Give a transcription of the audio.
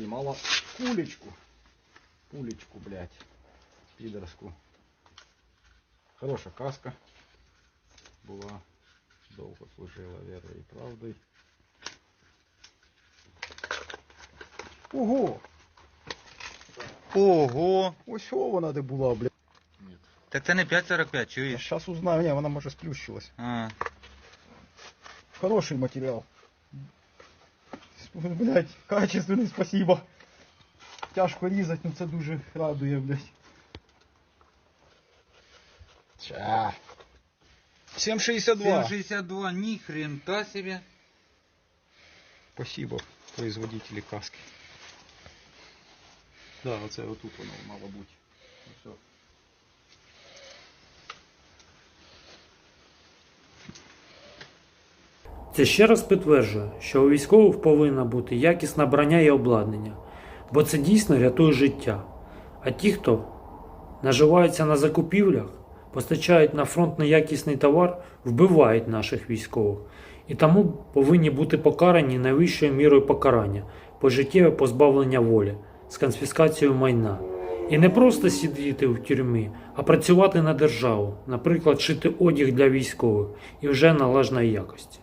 Піймала кулечку. Пулечку, блядь. Підерську. Хороша каска. Була. Довго служила вірою і правдою. Ого! Ого! Ось о вона де була, блядь. Так це не 5,45, чуєш? Сейчас узнаю. Не, вона може сплющилась. А, Хороший материал. Блять, качественний, спасибо. Тяжко різати, ну це дуже радує, блять. Ча. 7,62. 7,62, ні хрен себе. Спасибо, производители каски. Да, оце отут воно мало бути. Це ще раз підтверджує, що у військових повинна бути якісна броня і обладнання, бо це дійсно рятує життя. А ті, хто наживаються на закупівлях, постачають на фронт неякісний товар, вбивають наших військових. І тому повинні бути покарані найвищою мірою покарання пожиттєве позбавлення волі з конфіскацією майна. І не просто сидіти в тюрмі, а працювати на державу, наприклад, шити одяг для військових і вже належної якості.